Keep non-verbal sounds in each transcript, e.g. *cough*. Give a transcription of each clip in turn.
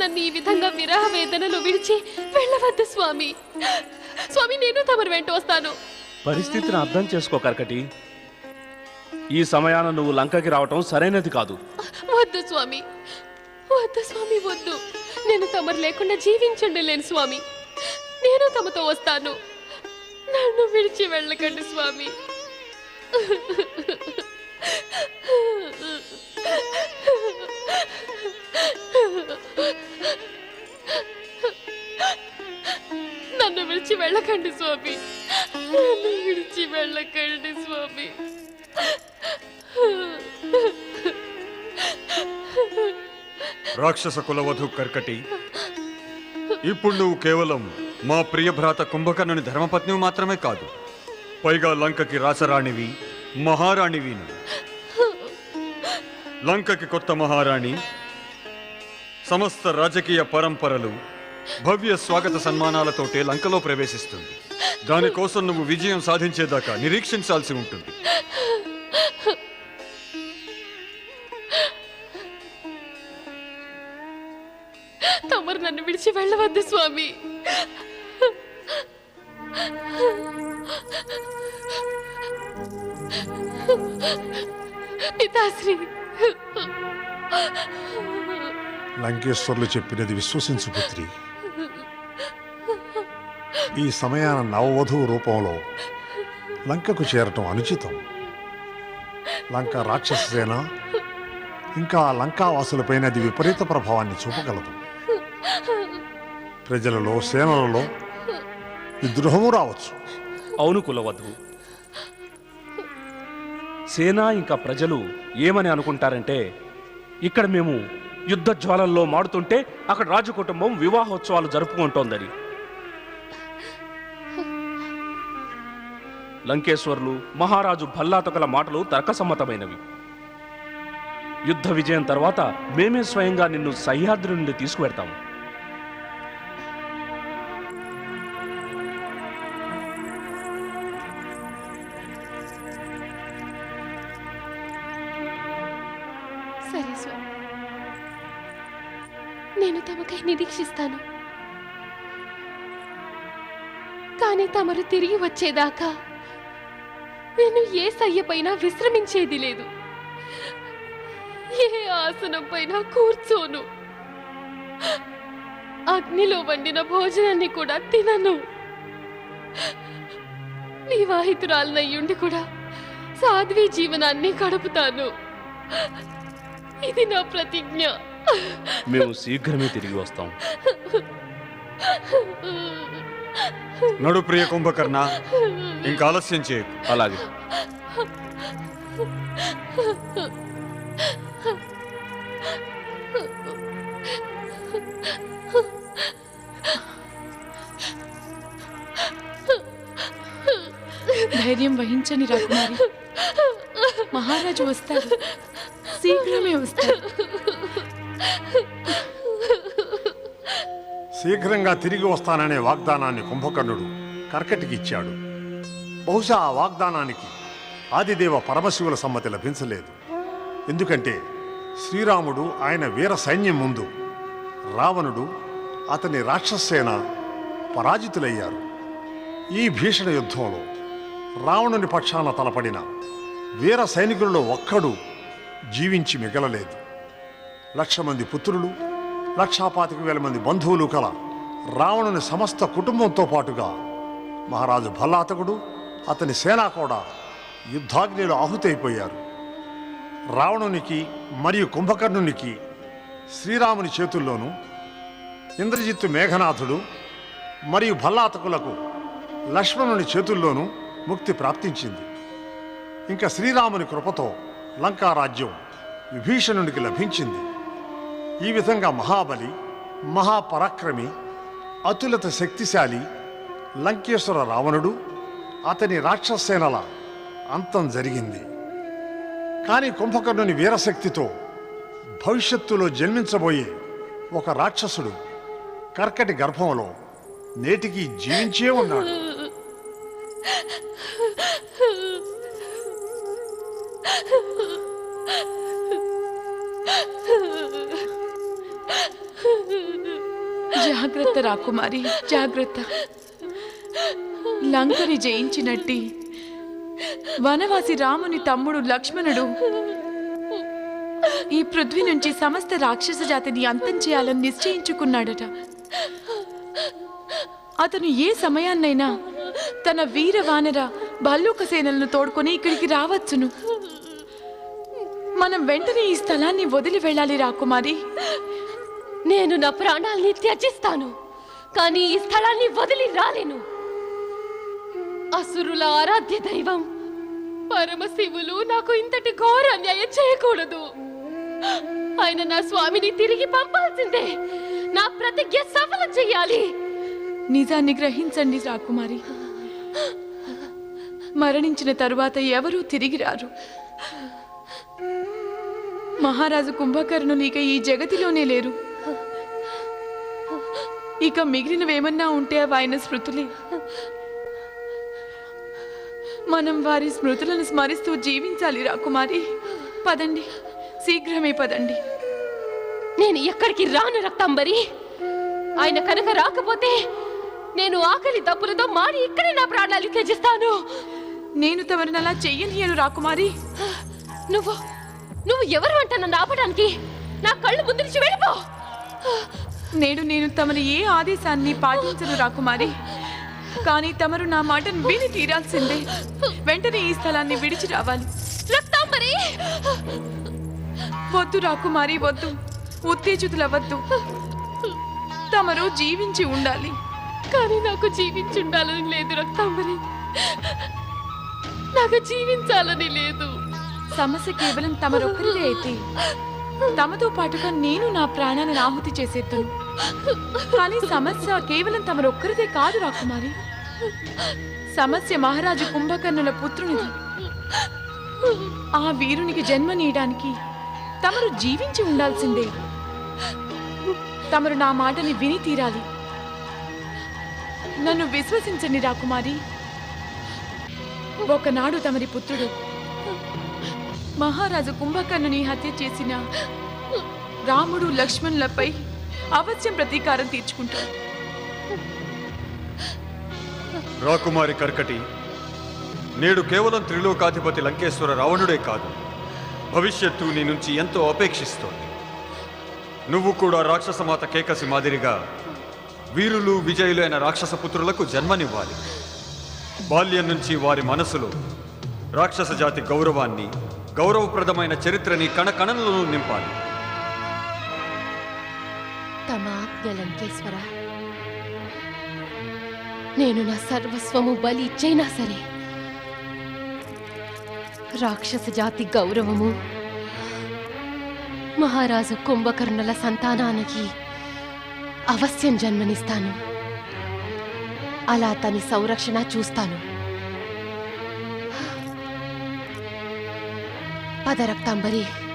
నన్ను ఈ విధంగా విరహ వేదనలు విడిచి వెళ్ళవద్దు స్వామి. స్వామి నేను తమరు వెంట వస్తాను. పరిస్థితిని అర్థం చేసుకో కర్కటి. ఈ సమయాన నువ్వు లంకకి రావటం సరైనది కాదు. వద్దు స్వామి. వద్దు స్వామి వద్దు. నేను తమరు లేకుండా జీవించుండలేను స్వామి. నేను తమతో వస్తాను. నన్ను విడిచి వెళ్ళకండి స్వామి. వెళ్ళకండి స్వామి. నన్ను విడిచి వెళ్ళకండి స్వామి. రాక్షస కులవధు కర్కటి ఇప్పుడు నువ్వు కేవలం మా ప్రియ భ్రాత కుంభకర్ణుని ధర్మపత్ని మాత్రమే కాదు పైగా లంకకి రాసరాణివి మహారాణివి లంకకి కొత్త మహారాణి సమస్త రాజకీయ పరంపరలు భవ్య స్వాగత సన్మానాలతోటే లంకలో ప్రవేశిస్తుంది. దానికోసం నువ్వు విజయం సాధించేదాకా నిరీక్షించాల్సి ఉంటుంది. తమరు నన్ను విడిచి వెళ్ళవద్దు స్వామి. పితాశ్రీ. లంకేశ్వర్లు చెప్పినది విశ్వసించు పుత్రి. ఈ సమయాన నవవధువు రూపంలో లంకకు చేరటం అనుచితం. లంక రాక్షస సేన ఇంకా లంకావాసులపైన అది విపరీత ప్రభావాన్ని చూపగలదు. ప్రజలలో సేనలలో విద్రోహము రావచ్చు. అవును కులవద్దు సేన ఇంకా ప్రజలు ఏమని అనుకుంటారంటే ఇక్కడ మేము యుద్ధ జ్వాలల్లో మాడుతుంటే అక్కడ రాజు కుటుంబం వివాహోత్సవాలు జరుపుకుంటోందని. లంకేశ్వర్లు మహారాజు భల్లాతకల మాటలు తర్కసమ్మతమైనవి. యుద్ధ విజయం తర్వాత మేమే స్వయంగా నిన్ను సహ్యాద్రి నుండి తీసుకువెడతాము. సరే స్వామి. నేను తమకై నిరీక్షిస్తాను. కానీ తమరు తిరిగి వచ్చేదాకా నేను ఏ సయ్యపైన విశ్రమించేది లేదు. ఏ ఆసనం పైన కూర్చోను. అగ్నిలో వండిన భోజనాన్ని కూడా తినను. వివాహితురాలనయ్యుండి కూడా సాధ్వి జీవనాన్ని గడుపుతాను. ఇది నా ప్రతిజ్ఞ. మేము శీఘ్రమే తిరిగి వస్తాం. *laughs* నడు ప్రియ కుంభకర్ణ. ఇంకా ఆలస్యం చేయకు. అలాగే. ధైర్యం వహించని రాకుమారి. మహారాజు వస్తారు. శీఘ్రమే వస్తారు. శీఘ్రంగా తిరిగి వస్తాననే వాగ్దానాన్ని కుంభకర్ణుడు కర్కటికి ఇచ్చాడు బహుశా ఆ వాగ్దానానికి ఆదిదేవ పరమశివుల సమ్మతి లభించలేదు. ఎందుకంటే శ్రీరాముడు ఆయన వీర సైన్యం ముందు రావణుడు అతని రాక్షసేన పరాజితులయ్యారు. ఈ భీషణ యుద్ధంలో రావణుని పక్షాన తలపడిన వీర సైనికులలో ఒక్కడు జీవించి మిగలలేదు. లక్ష మంది పుత్రులు లక్షాపాతిక వేల మంది బంధువులు కల రావణుని సమస్త కుటుంబంతో పాటుగా మహారాజు భల్లాతకుడు అతని సేన కూడా యుద్ధాగ్నిలో ఆహుతైపోయారు. రావణునికి మరియు కుంభకర్ణునికి శ్రీరాముని చేతుల్లోనూ ఇంద్రజిత్తు మేఘనాథుడు మరియు భల్లాతకులకు లక్ష్మణుని చేతుల్లోనూ ముక్తి ప్రాప్తించింది. ఇంకా శ్రీరాముని కృపతో లంకారాజ్యం విభీషణునికి లభించింది. ఈ విధంగా మహాబలి మహాపరాక్రమి అతులత శక్తిశాలి లంకేశ్వర రావణుడు అతని రాక్షసేనల అంతం జరిగింది. కానీ కుంభకర్ణుని వీరశక్తితో భవిష్యత్తులో జన్మించబోయే ఒక రాక్షసుడు కర్కటి గర్భంలో నేటికి జీవించే ఉన్నాడు. *laughs* జాగ్రత్త రాకుమారి జాగ్రత్త. లంకని జయించినట్టి వనవాసి రాముని తమ్ముడు లక్ష్మణుడు ఈ పృథ్వీ నుంచి సమస్త రాక్షస జాతిని అంతం చేయాలని నిశ్చయించుకున్నాడట. అతను ఏ సమయాన్నైనా తన వీర వానర భల్లూక సేనలను తోడుకొని ఇక్కడికి రావచ్చును. మనం వెంటనే ఈ స్థలాన్ని వదిలి వెళ్ళాలి రాకుమారి. నేను నా ప్రాణాల్ని త్యజిస్తాను కానీ ఈ స్థలాన్ని వదిలి రాలేను. అసురుల ఆరాధ్య దైవం పరమశివులు నాకు ఇంతటి ఘోర అన్యాయం చేయకూడదు. ఆయన నా స్వామిని తిరిగి పంపాల్సిందే. నా ప్రతిజ్ఞ సఫలం చెయ్యాలి. నిజాన్ని గ్రహించండి రాకుమారి. మరణించిన తరువాత ఎవరూ తిరిగి రారు. మహారాజు కుంభకర్ణులు ఇక ఈ జగతిలోనే లేరు. ఇక మిగిలినవేమన్నా ఉంటే అవి ఆయన స్మృతులే. మనం వారి స్మృతులను స్మరిస్తూ జీవించాలి రాకుమారి పదండి శీఘ్రమే పదండి. నేను ఎక్కడికి రాను రక్తాంబరి? ఆయన కనుక రాకపోతే నేను ఆకలి తప్పులతో మాడి ఇక్కడే నా ప్రాణాలు త్యజిస్తాను. నేను తమరిని అలా చెయ్యనియను రాకుమారి నువ్వు నువ్వు ఎవరు అంట నన్ను ఆపడానికి? నా కళ్ళు ముందు నుంచి వెళ్ళిపో. నేడు నేను తమరి ఏ ఆదేశాన్ని పాటించను రాకుమారి కానీ తమరు నా మాటను విని తీరాల్సిందే. వెంటనే ఈ స్థలాన్ని విడిచి రావాలి. రక్తాంబరి! వద్దు రాకుమారి వద్దు. ఉత్తేజితులవద్దు తమరు జీవించి ఉండాలి. కానీ నాకు జీవించుండాలని లేదు రక్తాంబరి. నాకు జీవించాలని లేదు. సమస్య కేవలం తమరొక్కరిదే అయితే. తమతో పాటుగా నేను నా ప్రాణాన్ని ఆహుతి చేసేద్దును కానీ సమస్య కేవలం తమరొక్కరిదే కాదు రాకుమారి. సమస్య మహారాజు కుంభకర్ణుల పుత్రునిది. ఆ వీరునికి జన్మనీయడానికి తమరు జీవించి ఉండాల్సిందే. తమరు నా మాటని విని తీరాలి. నన్ను విశ్వసించండి రాకుమారి. ఒకనాడు తమరి పుత్రుడు మహారాజు కుంభకర్ణుని హత్య చేసిన రాముడు లక్ష్మణులపై అవశ్యం ప్రతీకారం తీర్చుకుంటాడు. రాకుమారి కర్కటి నేడు కేవలం త్రిలోకాధిపతి లంకేశ్వర రావణుడే కాదు. భవిష్యత్తు నీ నుంచి ఎంతో అపేక్షిస్తోంది. నువ్వు కూడా రాక్షసమాత కేకసి మాదిరిగా వీరులు విజయులైన రాక్షస పుత్రులకు జన్మనివ్వాలి. బాల్యం నుంచి వారి మనసులో రాక్షస జాతి గౌరవాన్ని గౌరవప్రదమైన చరిత్రని కణకణంలోనూ నింపాలి. తమ ఆజ్ఞ లంకేశ్వర నేను నా సర్వస్వము బలి ఇచ్చైనా సరే రాక్షస జాతి గౌరవము మహారాజు కుంభకర్ణుల సంతానానికి అవశ్యం జన్మనిస్తాను. అలా తని సంరక్షణ చూస్తాను. పద రక్తాంబరి రాకుమారి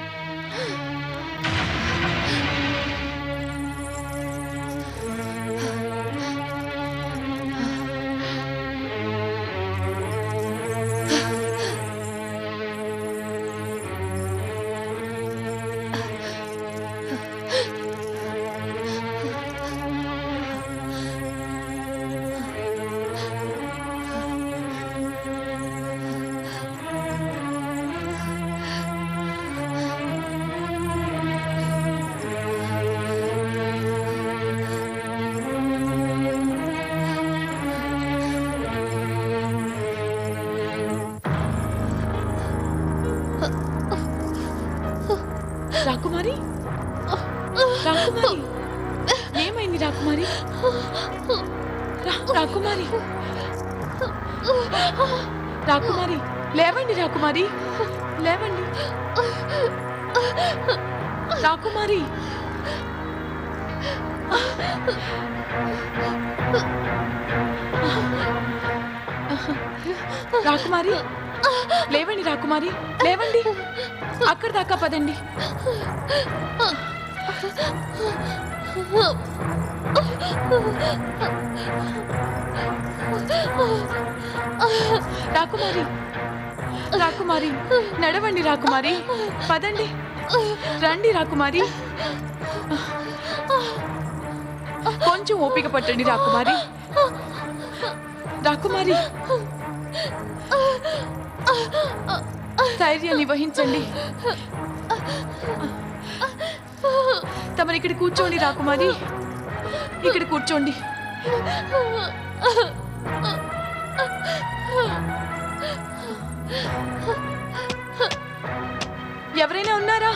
లేవండి రాకుమారి. లేవండి. రాకుమారి. రాకుమారి. లేవండి రాకుమారి. లేవండి. అక్కడ దాకా పదండి. రాకుమారి. రాకుమారి నడవండి రాకుమారి. పదండి. రండి రాకుమారి. కొంచెం ఓపిక పట్టండి రాకుమారి. రాకుమారి. ధైర్యాన్ని వహించండి తమరు ఇక్కడ కూర్చోండి రాకుమారి. ఇక్కడ కూర్చోండి. ఉన్నారా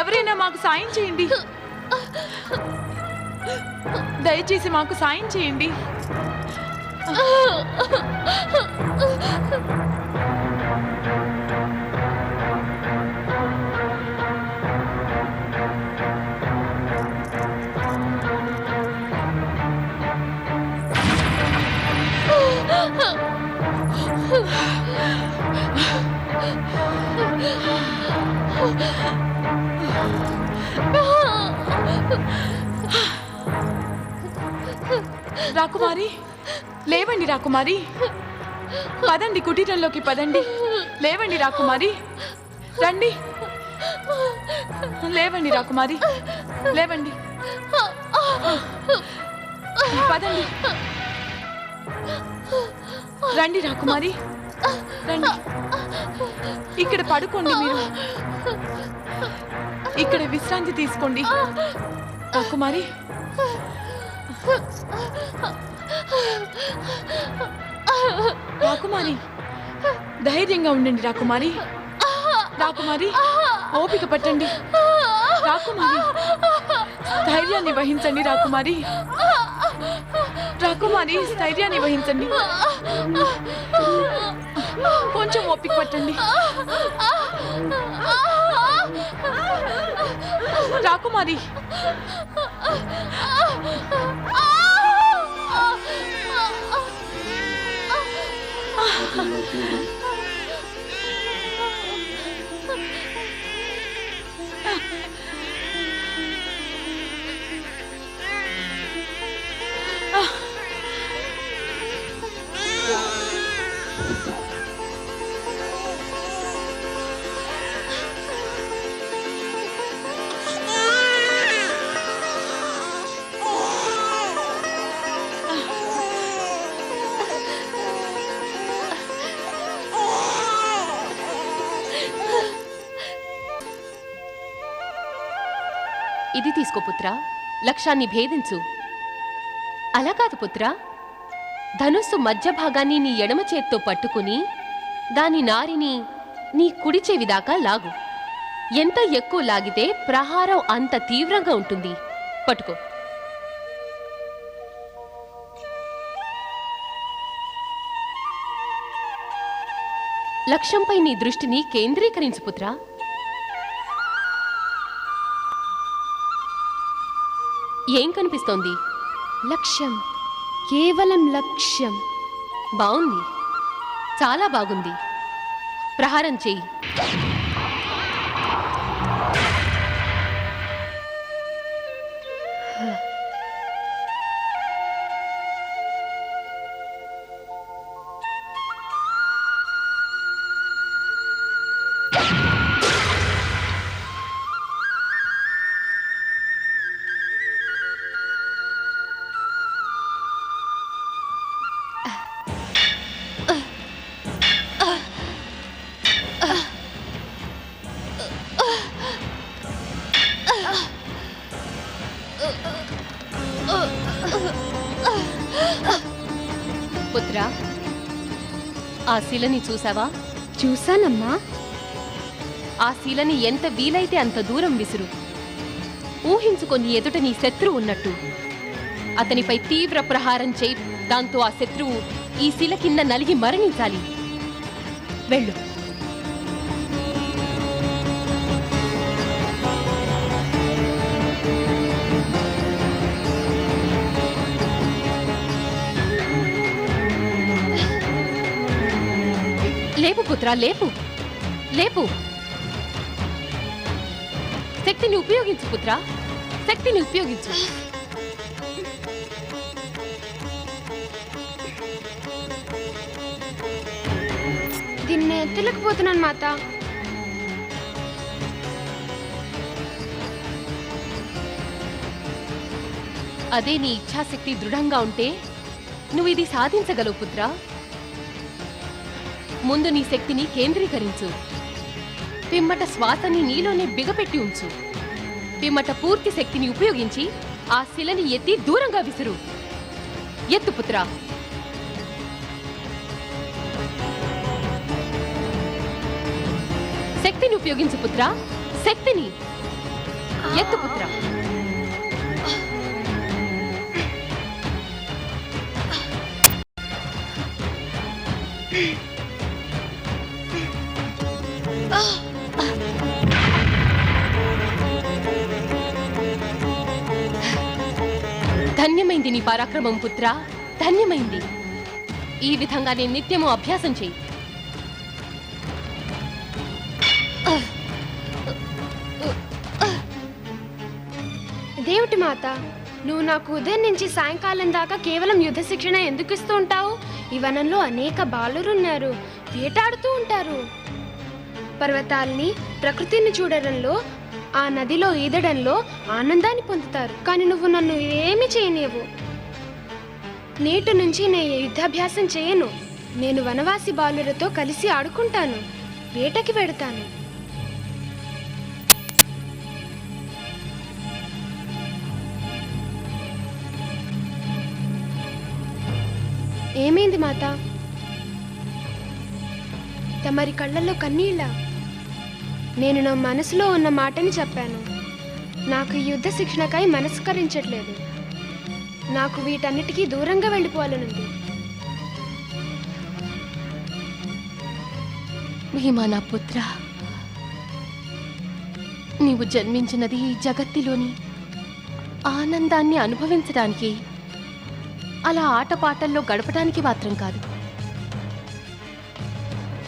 ఎవరైనా మాకు సాయం చేయండి. దయచేసి మాకు సాయం చేయండి. రాకుమారి లేవండి రాకుమారి. పదండి కుటీరంలోకి పదండి. లేవండి రాకుమారి. రండి. లేవండి రాకుమారి. లేవండి. పదండి. రండి రాకుమారి. రండి. ఇక్కడ పడుకోండి మీరు. ఇక్కడ విశ్రాంతి తీసుకోండి. రాకుమారి. రాకుమారి ధైర్యంగా ఉండండి రాకుమారి రాకుమారి ఓపిక పట్టండి. రాకుమారి ధైర్యాన్ని వహించండి రాకుమారి రాకుమారి ధైర్యాన్ని వహించండి. కొంచెం ఓపిక పట్టండి. రాకుమారి はい。ఇది తీసుకో పుత్ర. లక్ష్యాన్ని భేదించు. అలా కాదు పుత్ర. ధనుస్సు మధ్య భాగాన్ని నీ ఎడమ చేత్తో పట్టుకుని దాని నారిని నీ కుడి దాకా లాగు. ఎంత ఎక్కువ లాగితే ప్రహారం అంత తీవ్రంగా ఉంటుంది. పట్టుకో. లక్ష్యంపై నీ దృష్టిని కేంద్రీకరించు పుత్రా. ఏం కనిపిస్తోంది? లక్ష్యం. కేవలం లక్ష్యం. బాగుంది చాలా బాగుంది. ప్రహారం చెయ్యి శిలని చూసావా? చూసానమ్మా ఆ శిలని ఎంత వీలైతే అంత దూరం విసురు. ఊహించుకొని ఎదుట నీ శత్రువు ఉన్నట్టు. అతనిపై తీవ్ర ప్రహారం చేయి దాంతో ఆ శత్రువు ఈ శిల కింద నలిగి మరణించాలి. వెళ్ళు. పుత్ర లేపు. లేపు. శక్తిని ఉపయోగించు పుత్ర. శక్తిని ఉపయోగించు. దీన్ని ఎత్తలేకపోతున్నాను మాత. అదే నీ ఇచ్ఛాశక్తి దృఢంగా ఉంటే నువ్వు ఇది సాధించగలవు పుత్ర. ముందు నీ శక్తిని కేంద్రీకరించు. పిమ్మట శ్వాసని నీలోనే బిగపెట్టి ఉంచు. పిమ్మట పూర్తి శక్తిని ఉపయోగించి ఆ శిలని ఎత్తి దూరంగా విసురు. ఎత్తు పుత్ర. శక్తిని ఉపయోగించు పుత్ర. శక్తిని. ఎత్తు పుత్ర. *laughs* ధన్యమైంది నీ పరాక్రమం పుత్ర. ధన్యమైంది. ఈ విధంగా నేను నిత్యము అభ్యాసం చెయ్యి దేవుటి మాత నువ్వు నాకు ఉదయం నుంచి సాయంకాలం దాకా కేవలం యుద్ధ శిక్షణ ఎందుకు ఇస్తూ ఉంటావు? ఈ వనంలో అనేక బాలురున్నారు. వేటాడుతూ ఉంటారు. పర్వతాల్ని ప్రకృతిని చూడడంలో ఆ నదిలో ఈదడంలో ఆనందాన్ని పొందుతారు. కానీ నువ్వు నన్ను ఏమి చేయలేవు నేటి నుంచి నేను యుద్ధాభ్యాసం చేయను. నేను వనవాసి బాలులతో కలిసి ఆడుకుంటాను. వేటకి వెడతాను. ఏమైంది మాత? తమరి కళ్ళల్లో కన్నీళ్ళ? నేను నా మనసులో ఉన్న మాటని చెప్పాను. నాకు యుద్ధ శిక్షణకై మనస్కరించట్లేదు. నాకు వీటన్నిటికీ దూరంగా వెళ్ళిపోవాలనుంది. భీమా నా పుత్ర నీవు జన్మించినది ఈ ఆనందాన్ని అనుభవించడానికి అలా ఆటపాటల్లో గడపడానికి మాత్రం కాదు.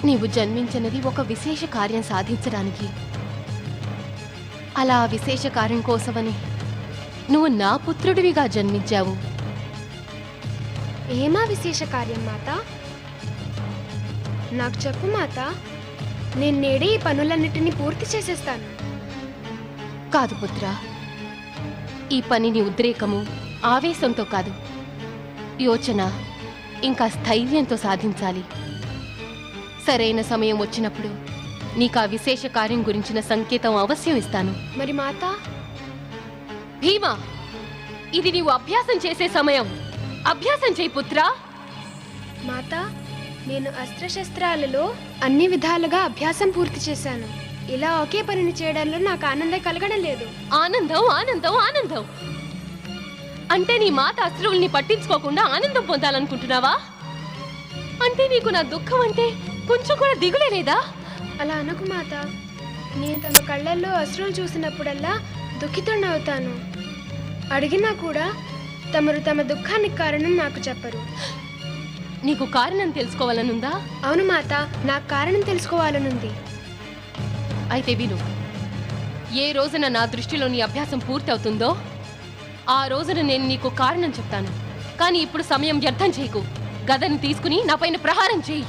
నీవు జన్మించినది ఒక విశేష కార్యం సాధించడానికి. అలా విశేష కార్యం కోసమని నువ్వు నా పుత్రుడివిగా జన్మించావు. ఏమా విశేష కార్యం మాత? నాకు చెప్పు మాత నేను నేడే ఈ పనులన్నిటినీ పూర్తి చేసేస్తాను. కాదు పుత్ర ఈ పనిని ఉద్రేకము ఆవేశంతో కాదు. యోచన ఇంకా స్థైర్యంతో సాధించాలి. సరైన సమయం వచ్చినప్పుడు నీకు ఆ విశేష కార్యం గురించిన సంకేతం అవశ్యం ఇస్తాను. మరి మాత? భీమా ఇది నీవు అభ్యాసం చేసే సమయం. అభ్యాసం చేయి పుత్రా. మాత నేను అస్త్రశస్త్రాలలో అన్ని విధాలుగా అభ్యాసం పూర్తి చేశాను. ఇలా ఒకే పనిని చేయడంలో నాకు ఆనందం కలగడం లేదు. ఆనందం ఆనందం ఆనందం. అంటే నీ మాత అశ్రువుల్ని పట్టించుకోకుండా ఆనందం పొందాలనుకుంటున్నావా? అంటే నీకు నా దుఃఖం అంటే కొంచెం కూడా దిగులే లేదా? అలా అనకు మాత. నేను తమ కళ్ళల్లో అశ్రులు చూసినప్పుడల్లా దుఃఖితుడినవుతాను. అడిగినా కూడా తమరు తమ దుఃఖానికి కారణం నాకు చెప్పరు. నీకు కారణం తెలుసుకోవాలనుందా? అవును మాత నాకు కారణం తెలుసుకోవాలనుంది. అయితే విను. ఏ రోజున నా దృష్టిలో నీ అభ్యాసం పూర్తి అవుతుందో ఆ రోజున నేను నీకు కారణం చెప్తాను. కానీ ఇప్పుడు సమయం వ్యర్థం చేయకు. గదని తీసుకుని నా పైన ప్రహారం చేయి.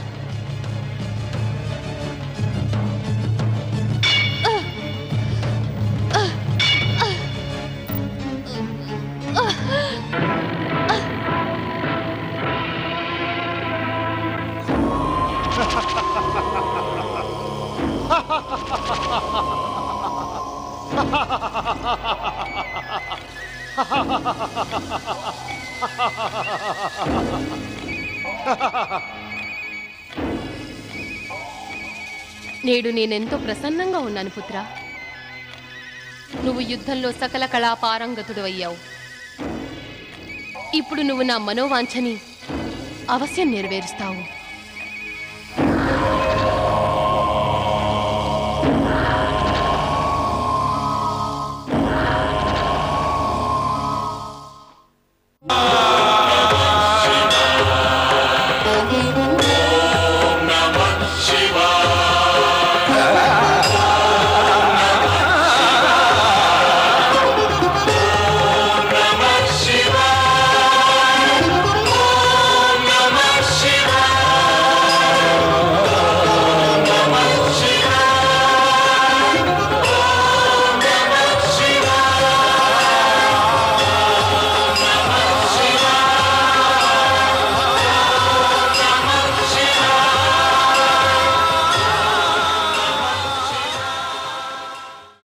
నేడు నేనెంతో ప్రసన్నంగా ఉన్నాను పుత్ర. నువ్వు యుద్ధంలో సకల కళా పారంగతుడు అయ్యావు ఇప్పుడు నువ్వు నా మనోవాంఛని అవశ్యం నెరవేరుస్తావు.